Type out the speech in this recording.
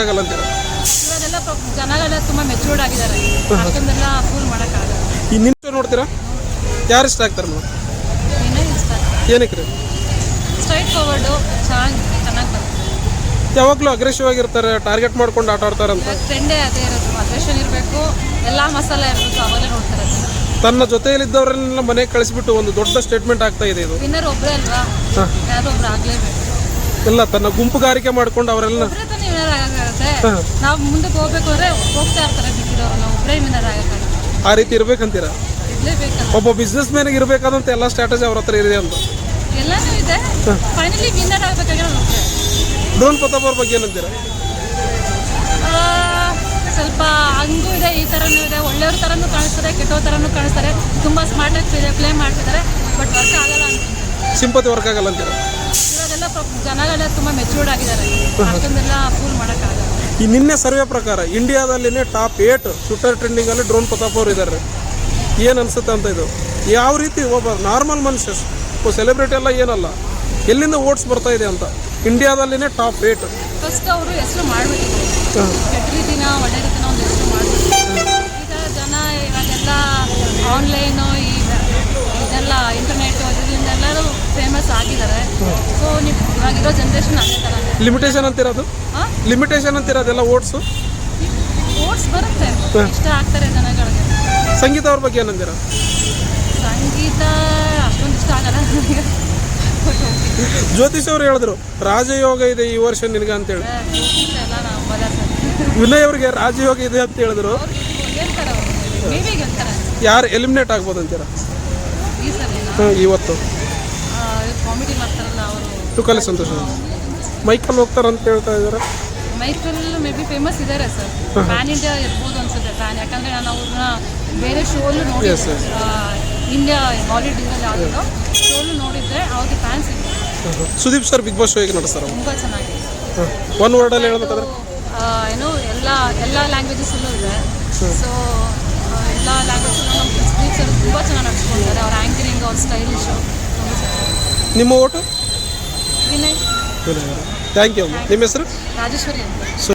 Work ಅಂತೀರ? ಇವಾಗೆಲ್ಲ ಪಾಪ ಜನಗಳೆಲ್ಲ ತುಂಬ ಮೆಚೂರ್ಡ್ ಆಗಿದ್ದಾರೆ. ಅಷ್ಟೊಂದೆಲ್ಲ ಫೂಲ್ ಮಾಡೋಕ್ಕಾಗಲ್ಲ. ಈ ನಿಮ್ಮ ನೋಡ್ತೀರಾ? ಯಾರು ಇಷ್ಟ ಆಗ್ತಾರೆ ಮೇಡಮ್ ಏನೇ ಇಷ್ಟ. ಏನಕ್ಕೆ ರೀ? ಸ್ಟ್ರೈಟ್ ಫಾರ್ವರ್ಡು ಚೆನ್ನಾಗಿ ಚೆನ್ನಾಗಿ ಬರುತ್ತೆ. ಯಾವಾಗಲೂ ಅಗ್ರೆಸಿವ್ ಆಗಿರ್ತಾರೆ ಟಾರ್ಗೆಟ್ ಮಾಡ್ಕೊಂಡು ಆಟ ಆಡ್ತಾರೆ ಅಂತ. ಟ್ರೆಂಡೇ ಅದೇ ಇರೋದು. ಅಗ್ರೆಷನ್ ಇರಬೇಕು. ಎಲ್ಲ ಮಸಾಲೆ ಇರಬೇಕು ಅವಾಗಲೇ ನೋಡ್ತಾರೆ ತನ್ನ ಜೊತೆಯಲ್ಲಿದ್ದವರನ್ನೆಲ್ಲ ಮನೆಗೆ ಕಳಿಸ್ಬಿಟ್ಟು ಒಂದು ದೊಡ್ಡ ಸ್ಟೇಟ್ಮೆಂಟ್ ಆಗ್ತಾ ಇದೆ ಇದು. ವಿನ್ನರ್ ಒಬ್ಬರೇ ಅಲ್ವಾ. ಯಾರೋ ಒಬ್ರು ಆಗಲೇಬೇಕು. ಎಲ್ಲ ತನ್ನ ಗುಂಪುಗಾರಿಕೆ ಮಾಡ್ಕೊಂಡು ಅವರೆಲ್ಲ ಒಬ್ಬರೇ ಆಗೋಕ್ಕಾಗುತ್ತೆ. ನಾವು ಮುಂದಕ್ಕೆ ಹೋಗ್ಬೇಕು ಅಂದರೆ ಹೋಗ್ತಾ ಇರ್ತಾರೆ ಬಿಟ್ಟಿರೋರು ನಾವು ಒಬ್ಬರೇ ಆಗೋಕ್ಕಾಗಲ್ಲ. ಆ ರೀತಿ ಇರ್ಬೇಕಂತೀರಾ? ಇರಲೇಬೇಕಲ್ಲ. ಒಬ್ಬ ಬಿಸ್ನೆಸ್ ಮ್ಯಾನ್ ಇರಬೇಕಾದಂತ ಎಲ್ಲ ಸ್ಟ್ರಾಟಜಿ ಅವ್ರ ಹತ್ರ ಇದೆ ಅಂತ. ಎಲ್ಲಾನು ಇದೆ ಫೈನಲಿ ವಿನ್ನರ್ ಆಗಬೇಕಾಗಿರೋ ಒಬ್ಬರೇ ಡ್ರೋನ್ ಪ್ರತಾಪ್ ಅವ್ರ ಬಗ್ಗೆ ಏನಂತೀರಾ ಆ, ಸ್ವಲ್ಪ ಹಂಗೂ ಇದೆ ಈ ಥರನೂ ಇದೆ ಒಳ್ಳೆಯವ್ರ ಥರನೂ ಕಾಣಿಸ್ತಾರೆ ಕೆಟ್ಟವ್ರ ಥರನೂ ಕಾಣಿಸ್ತಾರೆ ತುಂಬ ಸ್ಮಾರ್ಟಾಗಿ ಪ್ಲೇ ಪ್ಲೇ ಮಾಡ್ತಿದ್ದಾರೆ ಬಟ್ ವರ್ಕ್ ಆಗಲ್ಲ ಅಂತ. ಸಿಂಪತಿ ವರ್ಕ್ ಆಗಲ್ಲ ಅಂತೀರಾ? ಪಾಪ ಜನಗಳೆಲ್ಲ ತುಂಬ ಮೆಚೂರ್ಡ್ ಆಗಿದ್ದಾರೆ. ಅಷ್ಟೊಂದೆಲ್ಲ ಫೂಲ್ ಮಾಡೋಕ್ಕಾಗಲ್ಲ. ಈ ನಿನ್ನೆ ಸರ್ವೆ ಪ್ರಕಾರ ಇಂಡಿಯಾದಲ್ಲಿನೇ ಟಾಪ್ ಏಟ್ ಟ್ವಿಟರ್ ಟ್ರೆಂಡಿಂಗಲ್ಲಿ ಡ್ರೋನ್ ಪ್ರತಾಪ್ ಅವರು ಇದ್ದಾರೆ. ಏನು ಅನ್ಸುತ್ತೆ ಅಂತ ಇದು? ಯಾವ ರೀತಿ ಒಬ್ಬ ನಾರ್ಮಲ್ ಮನುಷ್ಯ ಸೆಲೆಬ್ರಿಟಿ ಎಲ್ಲ ಏನಲ್ಲ ಎಲ್ಲಿಂದ ಓಟ್ಸ್ ಬರ್ತಾ ಇದೆ ಅಂತ. ಇಂಡಿಯಾದಲ್ಲಿನೇ ಟಾಪ್ ಏಟ್. ಫಸ್ಟ್ ಅವರು ಹೆಸರು ಮಾಡಿಬಿಟ್ಟಿದ್ರು. ಕೆಟ್ಟ ರೀತಿನ ಒಳ್ಳೆ ರೀತಿನ ಒಂದು ಹೆಸರು ಮಾಡಿಬಿಟ್ಟಿದ್ರು. ಈಗ ಜನ ಇವಾಗೆಲ್ಲ ಆನ್ಲೈನು ಈ ಇದೆಲ್ಲ ಇಂಟರ್ನೆಟ್ ಇದರಿಂದೆಲ್ಲರೂ ಫೇಮಸ್ ಆಗಿದ್ದಾರೆ. ಸೊ ನೀವು ಇವಾಗಿರೋ ಜನ್ರೇಷನ್ ಅದೇ ಥರ ಲಿಮಿಟೇಷನ್ ಅಂತಿರೋದು? ಲಿಮಿಟೇಷನ್ ಅಂತಿರೋದೆಲ್ಲ ಓಟ್ಸು ಓಟ್ಸ್ ಬರುತ್ತೆ. ಇಷ್ಟ ಆಗ್ತಾರೆ ಜನಗಳಿಗೆ. ಸಂಗೀತ ಅವ್ರ ಬಗ್ಗೆ ಏನಂದಿರ ಸಂಗೀತ ಅಷ್ಟೊಂದು ಇಷ್ಟ ಆಗಲ್ಲ ನನಗೆ. ಜ್ಯೋತಿಷ್ ಅವರು ಹೇಳಿದ್ರು ರಾಜಯೋಗ ಇದೆ ಈ ವರ್ಷ ನಿನಗೆ ಅಂತೇಳಿ ವಿನಯ್ ಅವ್ರಿಗೆ ರಾಜಯೋಗ ಇದೆ ಅಂತ ಹೇಳಿದ್ರು. ಯಾರು ಎಲಿಮಿನೇಟ್ ಆಗ್ಬೋದು ಅಂತೀರಾ? ಇವತ್ತು. ತುಕಾಲಿ ಸಂತೋಷ? ಮೈಕಲ್ ಹೋಗ್ತಾರೆ ಅಂತ ಹೇಳ್ತಾ ಇದ್ದಾರೆ. ಮೈಕಲ್ ಮೇ ಬಿ ಫೇಮಸ್ ಇದ್ದಾರೆ ಸರ್ ಪ್ಯಾನ್ ಇಂಡಿಯಾ ಇರ್ಬೋದು ಅನ್ಸುತ್ತೆ ಪ್ಯಾನ್ ಯಾಕಂದರೆ ನಾನು ಅವ್ರನ್ನ ಬೇರೆ ಶೋಲು ನೋಡಿ ಸರ್. ಇಂಡಿಯಾ ಬಾಲಿವುಡ್ ಇಂದಲ್ಲಿ ಯಾವುದೋ ಶೋಲು ನೋಡಿದ್ರೆ ಅವ್ರಿಗೆ ಫ್ಯಾನ್ಸ್ ಇದೆ Sudeep sir Bigg Boss show ಹೇಗೆ ನಡೆಸ್ತಾರೆ? ತುಂಬ ಚೆನ್ನಾಗಿದೆ. ಒನ್ ವರ್ಡಲ್ಲಿ ಹೇಳ್ಬೇಕಾದ್ರೆ? ಏನು ಎಲ್ಲ ಎಲ್ಲ ಲ್ಯಾಂಗ್ವೇಜಸಲ್ಲೂ ಇದೆ. ಸೊ ಎಲ್ಲ ಲ್ಯಾಂಗ್ವೇಜಲ್ಲೂ ನಮ್ಮ ಸುದೀಪ್ ಸರ್ ತುಂಬ ಚೆನ್ನಾಗಿ ನಡೆಸ್ಕೊಂಡಿದ್ದಾರೆ ಅವ್ರ ಆ್ಯಂಕರಿಂಗ್ ಅವ್ರ ಸ್ಟೈಲಿಶು ತುಂಬ ಚೆನ್ನಾಗಿದೆ. ನಿಮ್ಮ ಓಟು? ವಿನಯ್ ಥ್ಯಾಂಕ್ ಯು ನಿಮ್ಮ ಹೆಸರು? ರಾಜೇಶ್ವರಿ ಅಂತ.